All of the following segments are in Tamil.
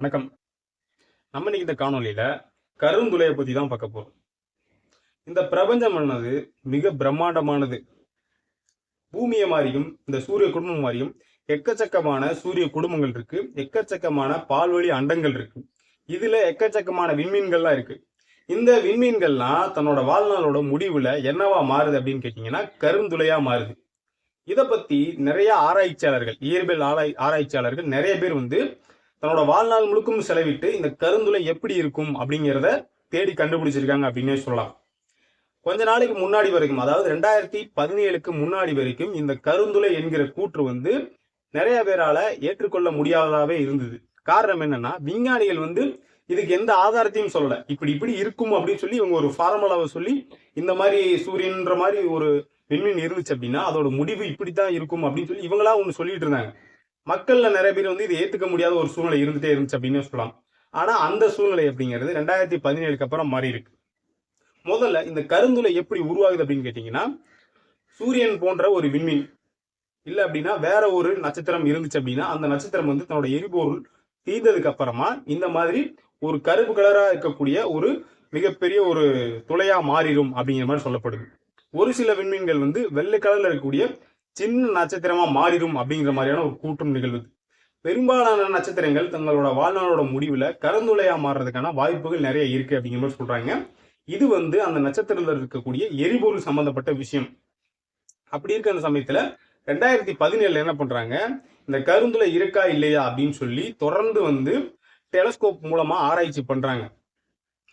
வணக்கம். நம்ம இன்னைக்கு இந்த காணொளியில கருந்துளையை பத்தி தான் பார்க்க போறோம். இந்த பிரபஞ்சமானது மிக பிரம்மாண்டமானது. பூமியை மாதிரியும் இந்த சூரிய குடும்பம் மாதிரியும் எக்கச்சக்கமான சூரிய குடும்பங்கள் இருக்கு. எக்கச்சக்கமான பால்வழி அண்டங்கள் இருக்கு. இதுல எக்கச்சக்கமான விண்மீன்கள்லாம் இருக்கு. இந்த விண்மீன்கள்லாம் தன்னோட வாழ்நாளோட முடிவுல என்னவா மாறுது அப்படின்னு கேட்டீங்கன்னா கருந்துளையா மாறுது. இதை பத்தி நிறைய ஆராய்ச்சியாளர்கள் இயற்பியல் ஆராய் ஆராய்ச்சியாளர்கள் நிறைய பேர் வந்து தன்னோட வாழ்நாள் முழுக்கும் செலவிட்டு இந்த கருந்துளை எப்படி இருக்கும் அப்படிங்கிறத தேடி கண்டுபிடிச்சிருக்காங்க அப்படின்னே சொல்லலாம். கொஞ்ச நாளைக்கு முன்னாடி வரைக்கும் அதாவது ரெண்டாயிரத்தி பதினேழுக்கு முன்னாடி வரைக்கும் இந்த கருந்துளை என்கிற கூற்று வந்து நிறைய பேரால ஏற்றுக்கொள்ள முடியாததாகவே இருந்தது. காரணம் என்னன்னா விஞ்ஞானிகள் வந்து இதுக்கு எந்த ஆதாரத்தையும் சொல்லல. இப்படி இப்படி இருக்கும் அப்படின்னு சொல்லி இவங்க ஒரு ஃபார்முலாவை சொல்லி இந்த மாதிரி சூரியன்ற மாதிரி ஒரு விண்மீன் இருந்துச்சு அப்படின்னா அதோட முடிவு இப்படித்தான் இருக்கும் அப்படின்னு சொல்லி இவங்களா ஒன்று சொல்லிட்டு இருந்தாங்க. மக்கள்ல நிறைய பேர் வந்து இது ஏத்துக்க முடியாத ஒரு சூழ்நிலை இருந்துட்டே இருந்துச்சு அப்படின்னு சொல்லலாம். ஆனா அந்த சூழ்நிலை அப்படிங்கிறது ரெண்டாயிரத்தி பதினேழுக்கு அப்புறம் மாறி இருக்கு. முதல்ல இந்த கருந்துளை எப்படி உருவாகுது அப்படின்னு கேட்டீங்கன்னா சூரியன் போன்ற ஒரு விண்மீன். இல்லை அப்படின்னா வேற ஒரு நட்சத்திரம் இருந்துச்சு அப்படின்னா அந்த நட்சத்திரம் வந்து தன்னோட எரிபொருள் தீர்ந்ததுக்கு அப்புறமா இந்த மாதிரி ஒரு கருப்பு கலரா இருக்கக்கூடிய ஒரு மிகப்பெரிய ஒரு துளையா மாறிடும் அப்படிங்கிற மாதிரி சொல்லப்படுது. ஒரு சில விண்மீன்கள் வந்து வெள்ளை கலர்ல இருக்கக்கூடிய சின்ன நட்சத்திரமா மாறிடும் அப்படிங்கிற மாதிரியான ஒரு கூட்டம் நிகழ்வுது பெரும்பாலான நட்சத்திரங்கள் தங்களோட வாழ்நாளோட முடிவுல கருந்துளையா மாறுறதுக்கான வாய்ப்புகள் நிறைய இருக்கு அப்படிங்கிற மாதிரி சொல்றாங்க. இது வந்து அந்த நட்சத்திரத்தில் இருக்கக்கூடிய எரிபொருள் சம்பந்தப்பட்ட விஷயம். அப்படி இருக்க அந்த சமயத்துல ரெண்டாயிரத்தி பதினேழுல என்ன பண்றாங்க? இந்த கருந்துளை இருக்கா இல்லையா அப்படின்னு சொல்லி தொடர்ந்து வந்து டெலஸ்கோப் மூலமா ஆராய்ச்சி பண்றாங்க.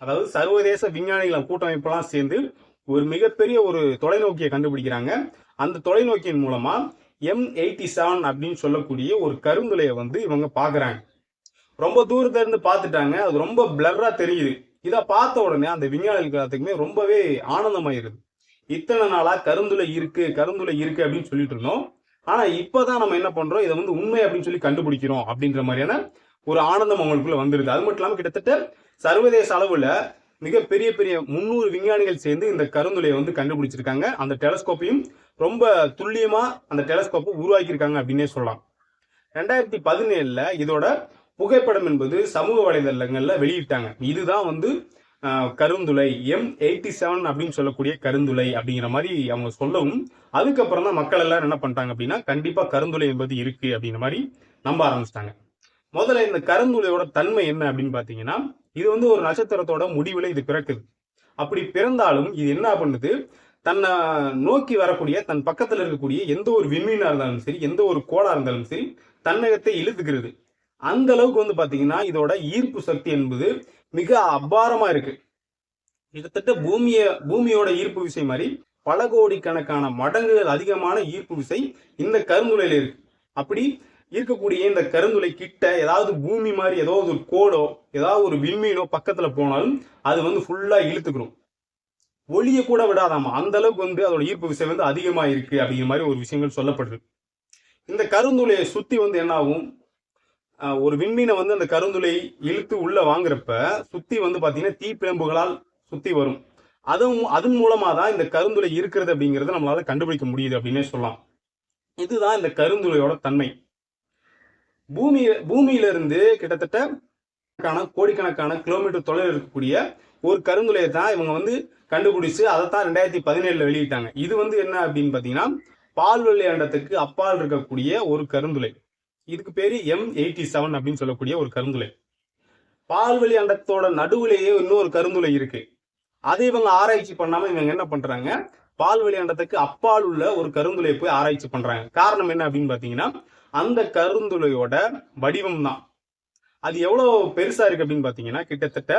அதாவது சர்வதேச விஞ்ஞானிகள் கூட்டமைப்பெல்லாம் சேர்ந்து ஒரு மிகப்பெரிய ஒரு தொலைநோக்கியை கண்டுபிடிக்கிறாங்க. அந்த தொலைநோக்கியின் மூலமா எம் எயிட்டி செவன் அப்படின்னு சொல்லக்கூடிய ஒரு கருந்துளையை வந்து இவங்க பாக்குறாங்க ரொம்ப தூரத்துல இருந்து பார்த்துட்டாங்க. அது ரொம்ப பிளர்ரா தெரியுது. இதை பார்த்த உடனே அந்த விஞ்ஞானிகள் எல்லாத்துக்குமே ரொம்பவே ஆனந்தமாயிருது. இத்தனை நாளா கருந்துளை இருக்கு கருந்துளை இருக்கு அப்படின்னு சொல்லிட்டு இருந்தோம். ஆனா இப்பதான் நம்ம என்ன பண்றோம்? இதை வந்து உண்மை அப்படின்னு சொல்லி கண்டுபிடிக்கிறோம் அப்படின்ற மாதிரியான ஒரு ஆனந்தம் அவங்களுக்குள்ள வந்துருது. அது மட்டும் இல்லாம கிட்டத்தட்ட சர்வதேச அளவுல மிக பெரிய பெரிய முந்நூறு விஞ்ஞானிகள் சேர்ந்து இந்த கருந்துளையை வந்து கண்டுபிடிச்சிருக்காங்க. அந்த டெலஸ்கோப்பையும் ரொம்ப துல்லியமாக அந்த டெலஸ்கோப்பை உருவாக்கியிருக்காங்க அப்படின்னே சொல்லலாம். ரெண்டாயிரத்தி பதினேழில் இதோட புகைப்படம் என்பது சமூக வலைதளங்களில் வெளியிட்டாங்க. இதுதான் வந்து கருந்துளை எம் எயிட்டி செவன் அப்படின்னு சொல்லக்கூடிய கருந்துளை அப்படிங்கிற மாதிரி அவங்க சொல்லவும் அதுக்கப்புறம் தான் மக்கள் எல்லாரும் என்ன பண்ணிட்டாங்க அப்படின்னா கண்டிப்பாக கருந்துளை என்பது இருக்குது அப்படிங்கிற மாதிரி நம்ப ஆரம்பிச்சிட்டாங்க. முதல்ல இந்த கருந்துளையோட தன்மை என்ன அப்படின்னு பார்த்தீங்கன்னா இது வந்து ஒரு நட்சத்திரத்தோட முடிவில் இது பிறக்குது. அப்படி பிறந்தாலும் இது என்ன பண்ணுது? தன்னை நோக்கி வரக்கூடிய தன் பக்கத்தில் இருக்கக்கூடிய எந்த ஒரு விண்மீனாக இருந்தாலும் சரி எந்த ஒரு கோடாக இருந்தாலும் சரி தன்னகத்தை இழுத்துக்கிறது. அந்த அளவுக்கு வந்து பார்த்தீங்கன்னா இதோட ஈர்ப்பு சக்தி என்பது மிக அபாரமா இருக்கு. கிட்டத்தட்ட பூமியை பூமியோட ஈர்ப்பு விசை மாதிரி பல கோடிக்கணக்கான மடங்குகள் அதிகமான ஈர்ப்பு விசை இந்த கருங்குலையில் இருக்கு. அப்படி இருக்கக்கூடிய இந்த கருந்துளை கிட்ட ஏதாவது பூமி மாதிரி ஏதாவது ஒரு கோடோ ஏதாவது ஒரு விண்மீனோ பக்கத்துல போனாலும் அது வந்து ஃபுல்லா இழுத்துக்கணும் ஒளிய கூட விடாதாமா? அந்த அளவுக்கு வந்து அதோட ஈர்ப்பு விசை வந்து அதிகமா இருக்கு அப்படிங்கிற மாதிரி ஒரு விஷயங்கள் சொல்லப்படுது இந்த கருந்துளையை சுத்தி வந்து என்ன ஆகும் ஒரு விண்மீனை வந்து அந்த கருந்துளை இழுத்து உள்ள வாங்குறப்ப சுத்தி வந்து பாத்தீங்கன்னா தீப்பிழம்புகளால் சுத்தி வரும். அதுவும் அதன் மூலமா தான் இந்த கருந்துளை இருக்கிறது அப்படிங்கறத நம்மளால கண்டுபிடிக்க முடியுது அப்படின்னே சொல்லலாம். இதுதான் இந்த கருந்துளையோட தன்மை. பூமி பூமியில இருந்து கிட்டத்தட்ட கணக்கான கோடிக்கணக்கான கிலோமீட்டர் தொலைவில் இருக்கக்கூடிய ஒரு கருந்துளையை தான் இவங்க வந்து கண்டுபிடிச்சு அதை தான் ரெண்டாயிரத்தி பதினேழுல வெளியிட்டாங்க. இது வந்து என்ன அப்படின்னு பார்த்தீங்கன்னா பால்வெளி அண்டத்துக்கு அப்பால் இருக்கக்கூடிய ஒரு கருந்துளை. இதுக்கு பேர் எம் எயிட்டி செவன் அப்படின்னு சொல்லக்கூடிய ஒரு கருந்துளை. பால்வெளி அண்டத்தோட நடுவுலேயே இன்னொரு கருந்துளை இருக்கு. அதை இவங்க ஆராய்ச்சி பண்ணாம இவங்க என்ன பண்றாங்க பால்வெளி அண்டத்துக்கு அப்பால் உள்ள ஒரு கருந்துளையை போய் ஆராய்ச்சி பண்றாங்க. காரணம் என்ன அப்படின்னு பாத்தீங்கன்னா அந்த கருந்துளையோட வடிவம் தான் அது எவ்வளவு பெருசா இருக்கு அப்படின்னு பாத்தீங்கன்னா கிட்டத்தட்ட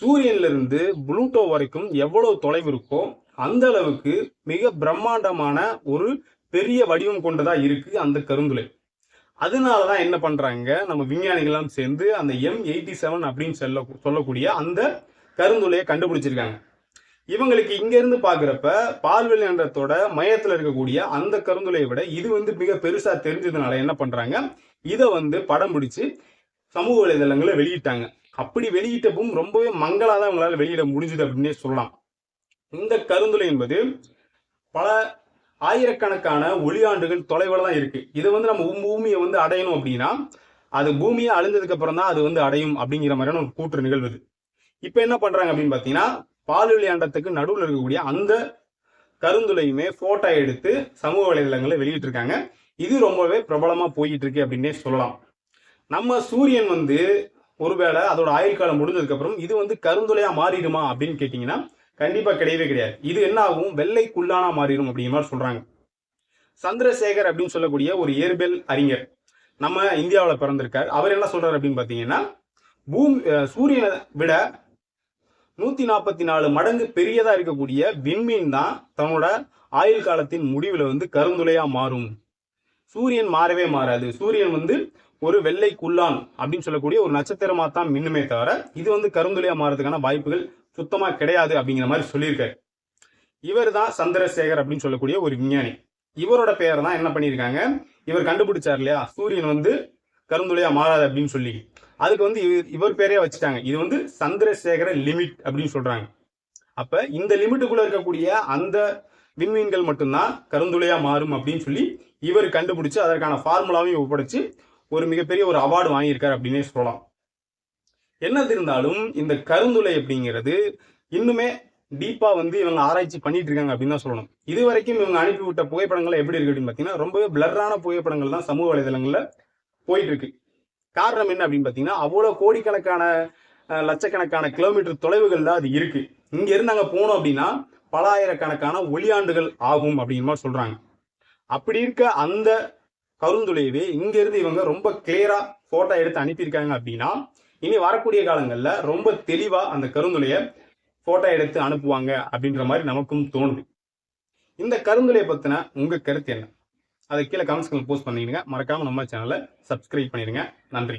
சூரியன்ல இருந்து புளூட்டோ வரைக்கும் எவ்வளவு தொலைவு இருக்கோ அந்த அளவுக்கு மிக பிரம்மாண்டமான ஒரு பெரிய வடிவம் கொண்டதா இருக்கு அந்த கருந்துளை. அதனாலதான் என்ன பண்றாங்க நம்ம விஞ்ஞானிகள்லாம் சேர்ந்து அந்த எம் எயிட்டி செவன் அப்படின்னு சொல்ல சொல்லக்கூடிய அந்த கருந்துளையை கண்டுபிடிச்சிருக்காங்க. இவங்களுக்கு இங்கேருந்து பார்க்குறப்ப பால்வெளி நன்றத்தோட மையத்தில் இருக்கக்கூடிய அந்த கருந்துளையை விட இது வந்து மிக பெருசாக தெரிஞ்சதுனால என்ன பண்ணுறாங்க இதை வந்து படம் பிடிச்சி சமூக வலைதளங்களில் வெளியிட்டாங்க. அப்படி வெளியிட்டப்பும் ரொம்பவே மங்களாக தான் அவங்களால வெளியிட முடிஞ்சுது அப்படின்னே சொல்லலாம். இந்த கருந்துளை என்பது பல ஆயிரக்கணக்கான ஒளியாண்டுகள் தொலைவில் தான் இருக்குது இதை வந்து நம்ம பூமியை வந்து அடையணும் அப்படின்னா அது பூமியை அழிஞ்சதுக்கு அப்புறம் தான் அது வந்து அடையும் அப்படிங்கிற மாதிரியான ஒரு கூற்று நிகழ்வுது. இப்போ என்ன பண்ணுறாங்க அப்படின்னு பார்த்தீங்கன்னா பால்வெளி அண்டத்துக்கு நடுவில் இருக்கக்கூடிய அந்த கருந்துளையுமே போட்டோ எடுத்து சமூக வலைதளங்களில் வெளியிட்டிருக்காங்க. இது ரொம்பவே பிரபலமாக போயிட்டு இருக்கு அப்படின்னே சொல்லலாம். நம்ம சூரியன் வந்து ஒருவேளை அதோட ஆயுள் காலம் முடிஞ்சதுக்கப்புறம் இது வந்து கருந்துளையா மாறிடுமா அப்படின்னு கேட்டிங்கன்னா கண்டிப்பாக கிடையவே கிடையாது. இது என்ன ஆகும்? வெள்ளைக்குள்ளானா மாறிடும் அப்படிங்கிற மாதிரி சொல்கிறாங்க சந்திரசேகர் அப்படின்னு சொல்லக்கூடிய ஒரு இயற்பியல் அறிஞர் நம்ம இந்தியாவில் பிறந்திருக்கார். அவர் என்ன சொல்கிறார் அப்படின்னு பார்த்தீங்கன்னா பூமி சூரியனை விட நூத்தி நாற்பத்தி நாலு மடங்கு பெரியதா இருக்கக்கூடிய விண்மீன் தான் தன்னோட ஆயுள் காலத்தின் முடிவில் வந்து கருந்துளையா மாறும். சூரியன் மாறவே மாறாது. சூரியன் வந்து ஒரு வெள்ளை குள்ளான் அப்படின்னு சொல்லக்கூடிய ஒரு நட்சத்திரமா தான் மின்னுமே தவிர இது வந்து கருந்துளையா மாறதுக்கான வாய்ப்புகள் சுத்தமா கிடையாது அப்படிங்கிற மாதிரி சொல்லியிருக்காரு. இவர் தான் சந்திரசேகர் அப்படின்னு சொல்லக்கூடிய ஒரு விஞ்ஞானி. இவரோட பெயர் தான் என்ன பண்ணியிருக்காங்க? இவர் கண்டுபிடிச்சார் இல்லையா? சூரியன் வந்து கருந்துளையா மாறாது அப்படின்னு சொல்லி. அதுக்கு வந்து இவர் இவர் பேரே வச்சுட்டாங்க. இது வந்து சந்திரசேகர லிமிட் அப்படின்னு சொல்றாங்க. அப்ப இந்த லிமிட்டுக்குள்ள இருக்கக்கூடிய அந்த விண்மீன்கள் மட்டும்தான் கருந்துளையா மாறும் அப்படின்னு சொல்லி இவர் கண்டுபிடிச்சு அதற்கான ஃபார்முலாவையும் ஒப்படைச்சு ஒரு மிகப்பெரிய ஒரு அவார்டு வாங்கியிருக்காரு அப்படின்னே சொல்லலாம். என்னது இருந்தாலும் இந்த கருந்துளை அப்படிங்கிறது இன்னுமே டீப்பா வந்து இவங்க ஆராய்ச்சி பண்ணிட்டு இருக்காங்க அப்படின்னு தான் சொல்லணும். இது வரைக்கும் இவங்க அனுப்பிவிட்ட புகைப்படங்கள் எப்படி இருக்கு அப்படின்னு பார்த்தீங்கன்னா ரொம்பவே பிளர்ரான புகைப்படங்கள் தான் சமூக வலைதளங்கள்ல போயிட்டு இருக்கு. காரணம் என்ன அப்படின்னு பார்த்தீங்கன்னா அவ்வளோ கோடிக்கணக்கான லட்சக்கணக்கான கிலோமீட்டர் தொலைவுகளில் அது இருக்கு. இங்க இருந்து போனோம் அப்படின்னா பல ஆயிரக்கணக்கான ஒளியாண்டுகள் ஆகும் அப்படின்னு மாதிரி சொல்றாங்க. அப்படி இருக்க அந்த கருந்துளையவே இங்க இருந்து இவங்க ரொம்ப கிளியரா போட்டோ எடுத்து அனுப்பியிருக்காங்க அப்படின்னா இனி வரக்கூடிய காலங்களில் ரொம்ப தெளிவா அந்த கருந்துளைய போட்டோ எடுத்து அனுப்புவாங்க அப்படின்ற மாதிரி நமக்கும் தோணுது. இந்த கருந்துளையை பத்தின உங்க கருத்து என்ன? அதை கீழே கமெண்ட்ஸ்களை போஸ்ட் பண்ணிடுங்க. மறக்காம நம்ம சேனலை சப்ஸ்கிரைப் பண்ணிடுங்க. நன்றி.